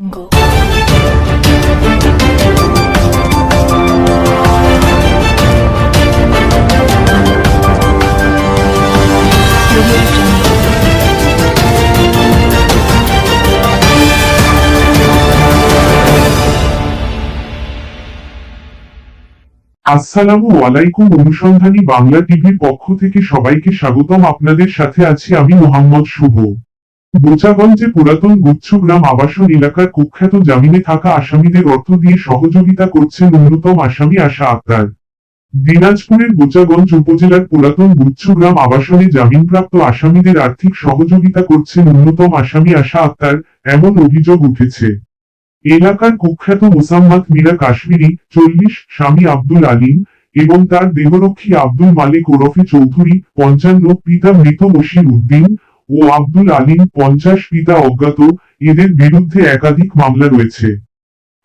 거. audio আসসালামু আলাইকুম, অনুসন্ধানী বাংলা টিভির পক্ষ থেকে সবাইকে স্বাগতম আপনাদের সাথে আছি আমি মোহাম্মদ শুভ বোচাগঞ্জে পুরাতন গুচ্ছগ্রাম আবাসন এলাকার কুখ্যাত জামিনে থাকা আসামিদের অর্থ দিয়ে সহযোগিতা করছেন অন্যতম আসামি আশা আক্তার। দিনাজপুরের বোচাগঞ্জ উপজেলার পুরাতন গুচ্ছগ্রাম আবাসনে জামিনপ্রাপ্ত আসামিদের আর্থিক সহযোগিতা করছেন অন্যতম আসামি আশা আক্তার, এমন অভিযোগ উঠেছে। এলাকার কুখ্যাত মোসাম্মদ মীরা কাশ্মীরি, চল্লিশ, স্বামী আব্দুল আলিম এবং তার দেহরক্ষী আব্দুল মালিক ওরফে চৌধুরী, পঞ্চান্ন, পিতা মৃত বশির উদ্দিন ও আব্দুল আলিম পঞ্চাশ পিতা অজ্ঞাত, এদের বিরুদ্ধে একাধিক মামলা রয়েছে।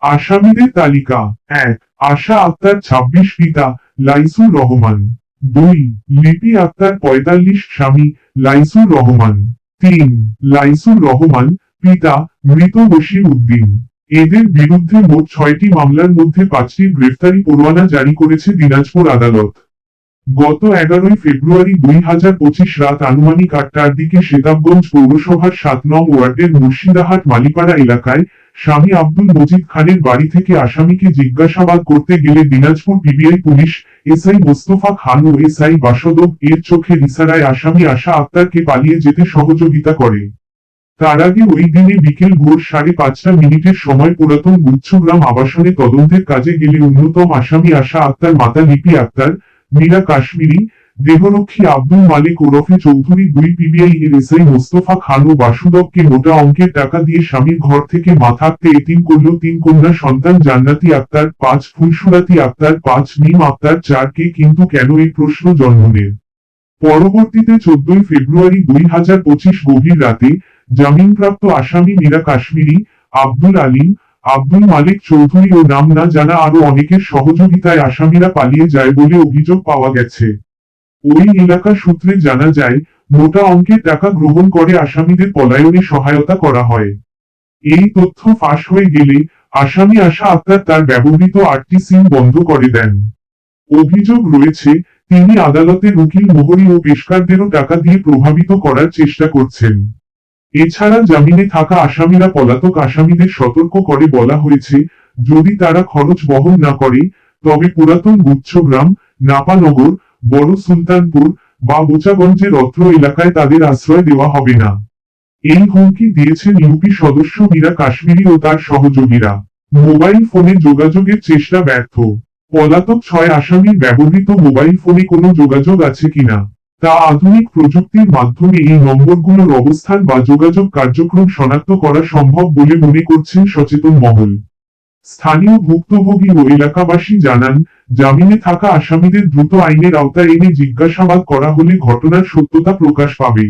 আসামিদের তালিকা এক, আশা আক্তার ছাব্বিশ পিতা লাইসুর রহমান। দুই, লিপি আক্তার পঁয়তাল্লিশ স্বামী লাইসুর রহমান। তিন, লাইসুর রহমান পিতা মৃত বশির উদ্দিন। এদের বিরুদ্ধে মোট ছয়টি মামলার মধ্যে পাঁচটি গ্রেফতারি পরোয়ানা জারি করেছে দিনাজপুর আদালত। গত এগারোই ফেব্রুয়ারি দুই হাজার পঁচিশ রাত আনুমানিক আটটার দিকে শেতাবগঞ্জ পৌরসভার সাত নং ওয়ার্ডের মুর্শিদাহাট মালিপাড়া এলাকায় স্বামী আব্দুল মজিদ খানের বাড়ি থেকে আসামিকে জিজ্ঞাসাবাদ করতে গেলে Dinajpur PBI police SI Mostafa Khan ও এসআই বাসদব এর চোখে ইশারায় আসামি আশা আক্তারকে পালিয়ে যেতে সহযোগিতা করে। তার আগে ওই দিনে বিকেল ভোর সাড়ে পাঁচটা মিনিটের সময় পুরাতন গুচ্ছগ্রাম আবাসনে তদন্তের কাজে গেলে অন্যতম আসামি আশা আক্তার মাতা লিপি আক্তার মীরা কাশ্মীরি, দেহরক্ষী আব্দুল মালিক ওরফে চৌধুরী দুই পিবিআই এর এসআই মোস্তফা খান ও বাসুদবকে মোটা অঙ্কের টাকা দিয়ে স্বামীর ঘর থেকে মাথাতে এতিম করল তিন কন্যা সন্তান জান্নাতি আক্তার পাঁচ, ফুলসুরাতি আক্তার পাঁচ, মিম আক্তার চারকে কিন্তু কেন এই প্রশ্ন জন্ম নেয় পরবর্তীতে চোদ্দই ফেব্রুয়ারি দুই হাজার পঁচিশ গভীর রাতে জামিনপ্রাপ্ত আসামি মীরা কাশ্মীরি, আব্দুল আলিম আব্দুল মালিক চৌধুরী ও নাম না জানা আরও অনেকের সহযোগিতায় আসামিরা পালিয়ে যায় বলে অভিযোগ পাওয়া গেছে। ওই এলাকা সূত্রে জানা যায়, মোটা অঙ্কের টাকা গ্রহণ করে আসামিদের পলায়নে সহায়তা করা হয়। এই তথ্য ফাঁস হয়ে গেলে আসামি আশা আক্তার তার ব্যবহৃত আটটি সিম বন্ধ করে দেন। অভিযোগ রয়েছে, তিনি আদালতের উকিল মোহরি ও পেশকারদেরও টাকা দিয়ে প্রভাবিত করার চেষ্টা করছেন। এছাড়া জামিনে থাকা আসামিরা পলাতক আসামিদের সতর্ক করে বলা হয়েছে, যদি তারা খরচ বহন না করে, তবে পুরাতন গুচ্ছগ্রাম নাপানগর বড় সুলতানপুর বা বোচাগঞ্জের অত্র এলাকায় তাদের আশ্রয় দেওয়া হবে না। এই হুমকি দিয়েছেন ইউপি সদস্য মীরা কাশ্মীরি ও তার সহযোগীরা। মোবাইল ফোনে যোগাযোগের চেষ্টা ব্যর্থ। পলাতক ছয় আসামির ব্যবহৃত মোবাইল ফোনে কোনো যোগাযোগ আছে কিনা? তা আধুনিক প্রযুক্তির মাধ্যমে এই নম্বরগুলোর অবস্থান বা যোগাযোগ কার্যক্রম শনাক্ত করা সম্ভব বলে মনে করছেন সচেতন মহল। স্থানীয় ভুক্তভোগী ও এলাকাবাসী জানান, জামিনে থাকা আসামিদের দ্রুত আইনের আওতায় এনে জিজ্ঞাসাবাদ করা হলে ঘটনার সত্যতা প্রকাশ পাবে।